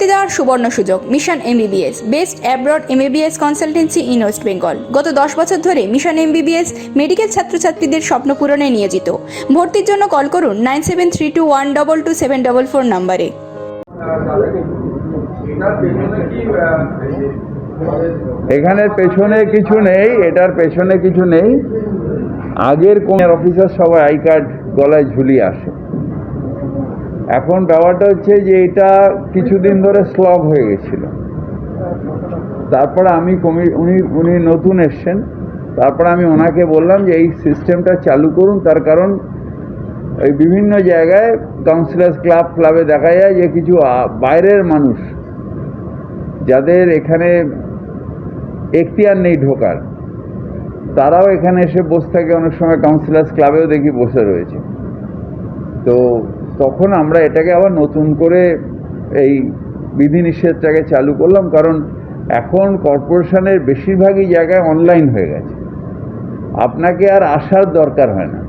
ভর্তি দেওয়ার সুবর্ণ সুযোগ। Mission MBBS, best abroad MBBS consultancy in West Bengal. গত দশ বছর ধরে মিশন এমবিবিএস মেডিকেল ছাত্রছাত্রীদের স্বপ্ন পূরণে নিয়োজিত। ভর্তির জন্য কল করুন nine seven three two one double two seven double four নাম্বারে। এখানের পেছনে কিছু নেই, এটার পেছনে কিছু নেই। আগের কোন অফিসার সবাই আই কার্ড গলায় ঝুলিয়ে আসে। এখন ব্যাপারটা হচ্ছে যে এটা কিছুদিন ধরে স্লগ হয়ে গেছিল। তারপরে আমি কমি, উনি উনি নতুন এসছেন। তারপরে আমি ওনাকে বললাম যে এই সিস্টেমটা চালু করুন। তার কারণ ওই বিভিন্ন জায়গায় কাউন্সিলার্স ক্লাব ক্লাবে দেখা যায় যে কিছু বাইরের মানুষ যাদের এখানে এখতিয়ার নেই ঢোকার, তারাও এখানে এসে বসে থাকে। অনেক সময় কাউন্সিলার্স ক্লাবেও দেখি বসে রয়েছে। তো তখন আমরা এটাকে আবার নতুন করে এই বিধিনিষেধটাকে চালু করলাম, কারণ এখন কর্পোরেশনের বেশিরভাগই জায়গায় অনলাইন হয়ে গেছে। আপনাকে আর আসার দরকার হয় না।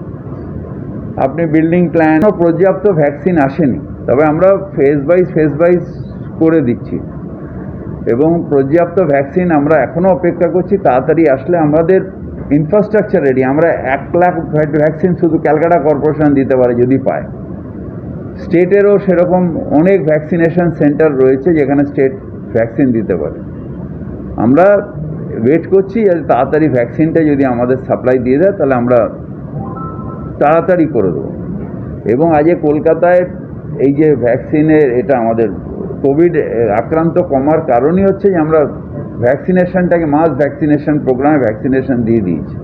আপনি বিল্ডিং প্ল্যান পর্যাপ্ত ভ্যাকসিন আসেনি, তবে আমরা ফেজ বাইজ ফেজ বাইজ করে দিচ্ছি। এবং পর্যাপ্ত ভ্যাকসিন আমরা এখনও অপেক্ষা করছি, তাড়াতাড়ি আসলে আমাদের ইনফ্রাস্ট্রাকচার রেডি আমরা এক লাখ ভ্যাকসিন শুধু ক্যালকাটা কর্পোরেশন দিতে পারে যদি পায়। স্টেটেরও সেরকম অনেক ভ্যাকসিনেশন সেন্টার রয়েছে যেখানে স্টেট ভ্যাকসিন দিতে পারে। আমরা ওয়েট করছি যাতে তাড়াতাড়ি ভ্যাকসিনটা যদি আমাদের সাপ্লাই দিয়ে দেয় তাহলে আমরা তাড়াতাড়ি করে দেবো। এবং আজকে কলকাতায় এই যে ভ্যাকসিনের এটা আমাদের কোভিড আক্রান্ত কমার কারণই হচ্ছে যে আমরা ভ্যাকসিনেশনটাকে মাস ভ্যাকসিনেশন প্রোগ্রামে ভ্যাকসিনেশন দিয়ে দিয়েছি।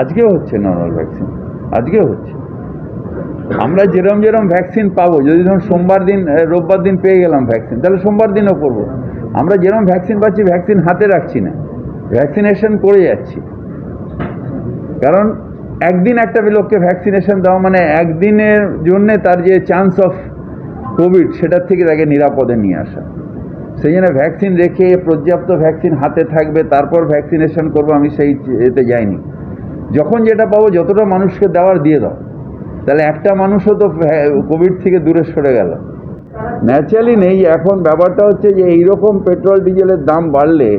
আজকেও হচ্ছে নর্মাল ভ্যাকসিন আজকেও হচ্ছে। আমরা যেরম যেরম ভ্যাকসিন পাবো, যদি ধরুন সোমবার দিন রোববার দিন পেয়ে গেলাম ভ্যাকসিন তাহলে সোমবার দিনও করব। আমরা যেরম ভ্যাকসিন পাচ্ছি ভ্যাকসিন হাতে রাখছি না। ভ্যাকসিনেশন করে যাচ্ছি। কারণ একদিন একটা লোককে ভ্যাকসিনেশন দেওয়া মানে একদিনের জন্যে তার যে চান্স অফ কোভিড সেটার থেকে তাকে নিরাপদে নিয়ে আসা। সেই জন্য ভ্যাকসিন রেখে পর্যাপ্ত ভ্যাকসিন হাতে থাকবে, তারপর ভ্যাকসিনেশন করব, আমি সেই এতে যাইনি। যখন যেটা পাবো, যতটা মানুষকে দেওয়ার দিয়ে দাও। তাহলে একটা মানুষও তো কোভিড থেকে দূরে সরে গেল। ন্যাচারালি নেই এখন ব্যাপারটা হচ্ছে যে এইরকম পেট্রোল ডিজেলের দাম বাড়লে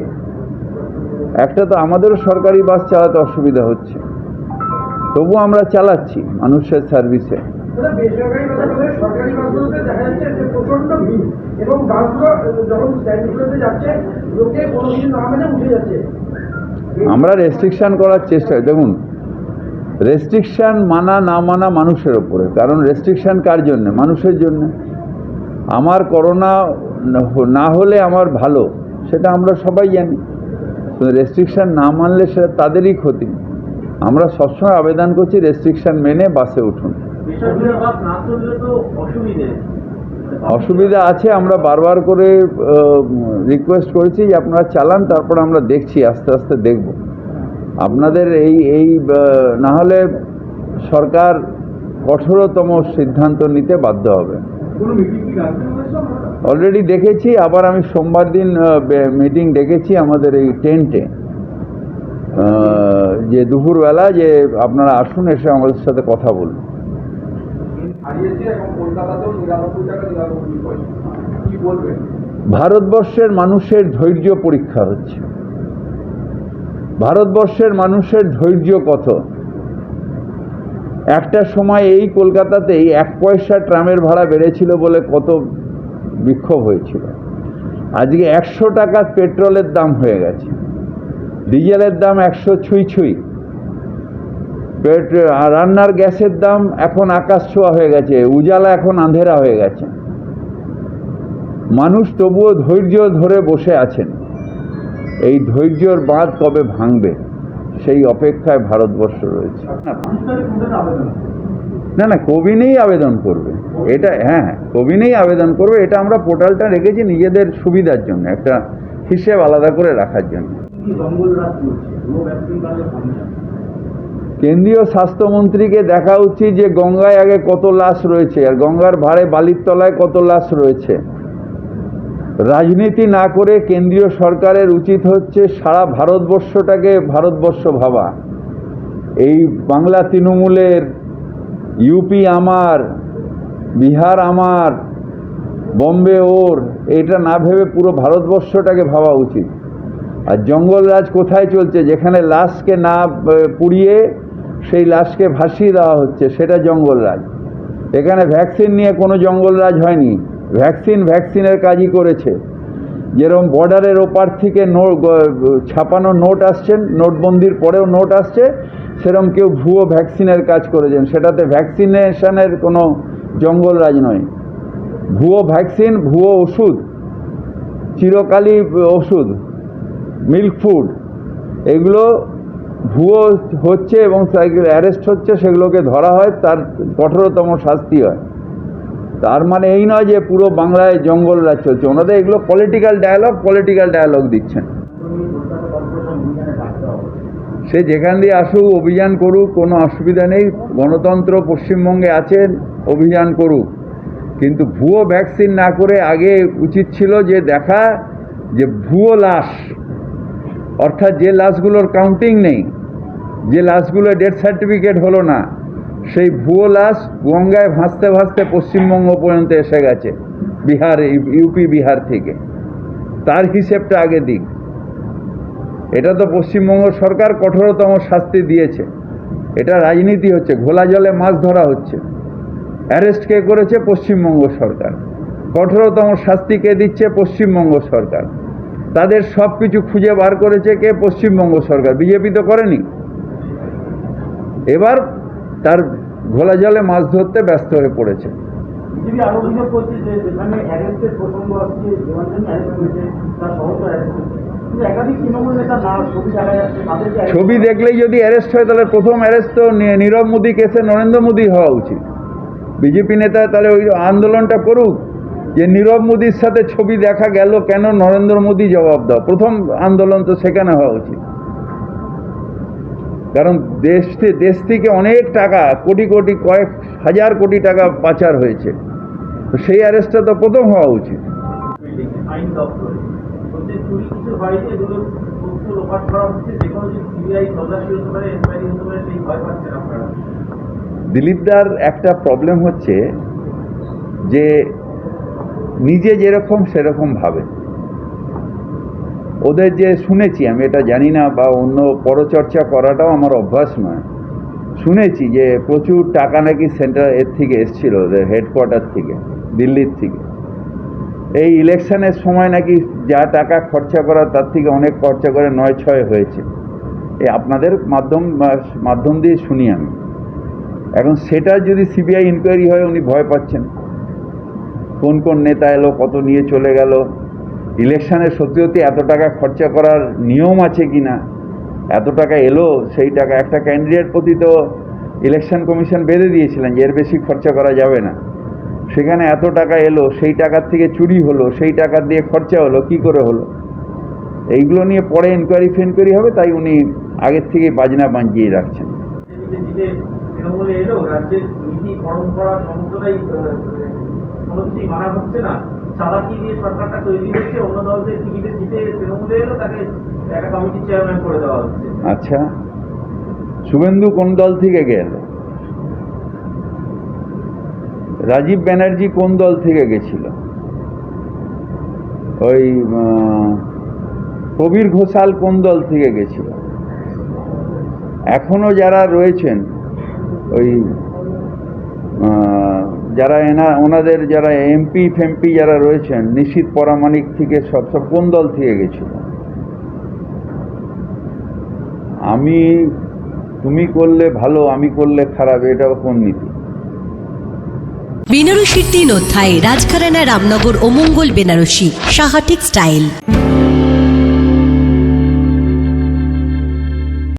একটা তো আমাদেরও সরকারি বাস চালাতে অসুবিধা হচ্ছে। তবু আমরা চালাচ্ছি মানুষের সার্ভিসে আমরা রেস্ট্রিকশন করার চেষ্টা দেখুন রেস্ট্রিকশন মানা না মানা মানুষের ওপরে কারণ রেস্ট্রিকশান কার জন্য? মানুষের জন্য। আমার করোনা না হলে আমার ভালো সেটা আমরা সবাই জানি। রেস্ট্রিকশান না মানলে সেটা তাদেরই ক্ষতি। আমরা সবসময় আবেদন করছি রেস্ট্রিকশান মেনে বাসে উঠুন। অসুবিধা। আছে আমরা বারবার করে রিকোয়েস্ট করেছি যে আপনারা চালান তারপর আমরা দেখছি আস্তে আস্তে দেখব। আপনাদের এই এই না হলে সরকার কঠোরতম সিদ্ধান্ত নিতে বাধ্য হবে। অলরেডি দেখেছি আবার আমি সোমবার দিন মিটিং ডেকেছি আমাদের এই টেন্টে যে দুপুরবেলা যে আপনারা আসুন এসে আমাদের সাথে কথা বলুন। ভারতবর্ষের মানুষের ধৈর্য পরীক্ষা হচ্ছে। ভারতবর্ষের মানুষের ধৈর্য কত? একটা সময় এই কলকাতাতেই এক পয়সা ট্রামের ভাড়া বেড়েছিল বলে কত বিক্ষোভ হয়েছিল। আজকে একশো টাকা পেট্রোলের দাম হয়ে গেছে। ডিজেলের দাম একশো ছুঁই ছুঁই। রান্নার গ্যাসের দাম এখন আকাশ ছোঁয়া হয়ে গেছে, উজালা এখন আঁধেরা হয়ে গেছে। মানুষ তবুও ধৈর্য ধরে বসে আছেন। এই ধৈর্যর বাঁধ কবে ভাঙবে? সেই অপেক্ষায় ভারতবর্ষ রয়েছে। না না কবিনেই আবেদন করবে। এটা হ্যাঁ হ্যাঁ কবিনেই আবেদন করবে এটা আমরা পোর্টালটা রেখেছি নিজেদের সুবিধার জন্য একটা হিসেব আলাদা করে রাখার জন্য। কেন্দ্রীয় স্বাস্থ্যমন্ত্রীকে দেখা উচিত যে গঙ্গায় আগে কত লাশ রয়েছে আর গঙ্গার ভাড়ে বালির তলায় কত লাশ রয়েছে। রাজনীতি না করে কেন্দ্রীয় সরকারের উচিত হচ্ছে সারা ভারতবর্ষটাকে ভারতবর্ষ ভাবা। এই বাংলা তৃণমূলের, ইউপি আমার, বিহার আমার, বম্বে ওর, এটা না ভেবে পুরো ভারতবর্ষটাকে ভাবা উচিত। আর জঙ্গলরাজ কোথায় চলছে? যেখানে লাশকে না পুড়িয়ে সেই লাশকে ভাসিয়ে দেওয়া হচ্ছে, সেটা জঙ্গলরাজ এখানে ভ্যাকসিন নিয়ে কোনো জঙ্গলরাজ হয়নি। ভ্যাকসিন ভ্যাকসিনের কাজই করেছে। যেরকম বর্ডারের ওপার থেকে নো ছাপানো নোট আসছেন নোটবন্দির পরেও নোট আসছে সেরকম কেউ ভুয়ো ভ্যাকসিনের কাজ করেছেন। সেটাতে ভ্যাকসিনেশনের কোনো জঙ্গলরাজ নয়। ভুয়ো ভ্যাকসিন, ভুয়ো ওষুধ, চিরকালই ওষুধ, মিল্ক ফুড, এগুলো ভুয়ো হচ্ছে এবং অ্যারেস্ট হচ্ছে, সেগুলোকে ধরা হয়, তার কঠোরতম শাস্তি হয়। তার মানে এই নয় যে পুরো বাংলায় জঙ্গল রাজ চলছে। ওনাদের এগুলো পলিটিক্যাল ডায়ালগ পলিটিক্যাল ডায়ালগ দিচ্ছেন। সে যেখান দিয়ে আসুক, অভিযান করুক, কোনো অসুবিধা নেই। গণতন্ত্র পশ্চিমবঙ্গে আছে, অভিযান করুক। কিন্তু ভুয়ো ভ্যাকসিন না করে আগে উচিত ছিল যে দেখা যে ভুয়ো লাশ, অর্থাৎ যে লাশগুলোর কাউন্টিং নেই, যে লাশগুলো ডেথ সার্টিফিকেট হলো না সেই ভুয়ো লাশ গঙ্গায় ভাসতে ভাসতে পশ্চিমবঙ্গ পর্যন্ত এসে গেছে, বিহার ইউপি, বিহার থেকে। তার হিসেবটা আগে দিক। এটা তো পশ্চিমবঙ্গ সরকার কঠোরতম শাস্তি দিয়েছে। এটা রাজনীতি হচ্ছে, ঘোলা জলে মাছ ধরা হচ্ছে। অ্যারেস্ট কে করেছে? পশ্চিমবঙ্গ সরকার। কঠোরতম শাস্তি কে দিচ্ছে? পশ্চিমবঙ্গ সরকার। তাদের সব কিছু খুঁজে বার করেছে কে? পশ্চিমবঙ্গ সরকার। বিজেপি তো করেনি। এবার তার ঘোলা জলে মাছ ধরতে ব্যস্ত হয়ে পড়েছে। ছবি দেখলেই যদি অ্যারেস্ট হয় তাহলে প্রথম অ্যারেস্ট তো নীরব মোদী কেসে নরেন্দ্র মোদী হওয়া উচিত। বিজেপি নেতা তাহলে ওই আন্দোলনটা করুক যে নীরব মোদীর সাথে ছবি দেখা গেল কেন নরেন্দ্র মোদী জবাব দাও? প্রথম আন্দোলন তো সেখানে হওয়া উচিত। কারণ দেশ দেশ থেকে অনেক টাকা, কোটি কোটি, কয়েক হাজার কোটি টাকা পাচার হয়েছে। তো সেই অ্যারেস্টটা তো প্রথম হওয়া উচিত। দিলীপদার একটা প্রবলেম হচ্ছে যে নিজে যেরকম সেরকম ভাবে। ওদের যে শুনেছি, আমি এটা জানি না বা অন্য পরচর্চা করাটাও আমার অভ্যাস নয়। শুনেছি যে প্রচুর টাকা নাকি সেন্টার এর থেকে এসছিল, ওদের হেডকোয়ার্টার থেকে, দিল্লির থেকে। এই ইলেকশনের সময় নাকি যা টাকা খরচা করা, তার থেকে অনেক খরচা করে নয় ছয় হয়েছে। এই আপনাদের মাধ্যম মাধ্যম দিয়ে শুনি আমি। এখন সেটা যদি সিবিআই ইনকোয়ারি হয়, উনি ভয় পাচ্ছেন। কোন কোন নেতা এলো, কত নিয়ে চলে গেল ইলেকশনে সত্যি সত্যি এত টাকা খরচা করার নিয়ম আছে কি না? এত টাকা এলো, সেই টাকা একটা ক্যান্ডিডেট প্রতি তো ইলেকশন কমিশন বেঁধে দিয়েছিলেন যে এর বেশি খরচা করা যাবে না। সেখানে এত টাকা এলো, সেই টাকার থেকে চুরি হলো, সেই টাকা দিয়ে খরচা হলো, কি করে হলো? এইগুলো নিয়ে পরে এনকোয়ারি ফেনকোয়ারি হবে, তাই উনি আগের থেকে বাজনা বাঁচিয়ে রাখছেন। এলো, রাজ্যের নীতি, পরম্পরা কোনো মানা হচ্ছে না। চালাকি দিয়ে সরকারটা তৈরি হচ্ছে অন্য দলদের টিকিটে জিতে তৃণমূলে এলো তাকে একটা কমিটির চেয়ারম্যান করে দেওয়া হচ্ছে। আচ্ছা। শুভেন্দু কোন দল থেকে গেল? রাজীব ব্যানার্জি কোন দল থেকে গেছিল? ওই কবির ঘোষাল কোন দল থেকে গেছিল? এখনও যারা রয়েছেন, ওই যারা এনা, ওনাদের যারা এমপি ফেমপি যারা রয়েছেন, নিশীত পরামানিক থেকে সব সব কোন দল থেকে গেছিল? আমি, তুমি করলে ভালো, আমি করলে খারাপ, এটা কোন নীতি? বেনারসির তিন অধ্যায় রাজঘরানা রামনগর ও মঙ্গল বেনারসি সাহা টেক্সটাইল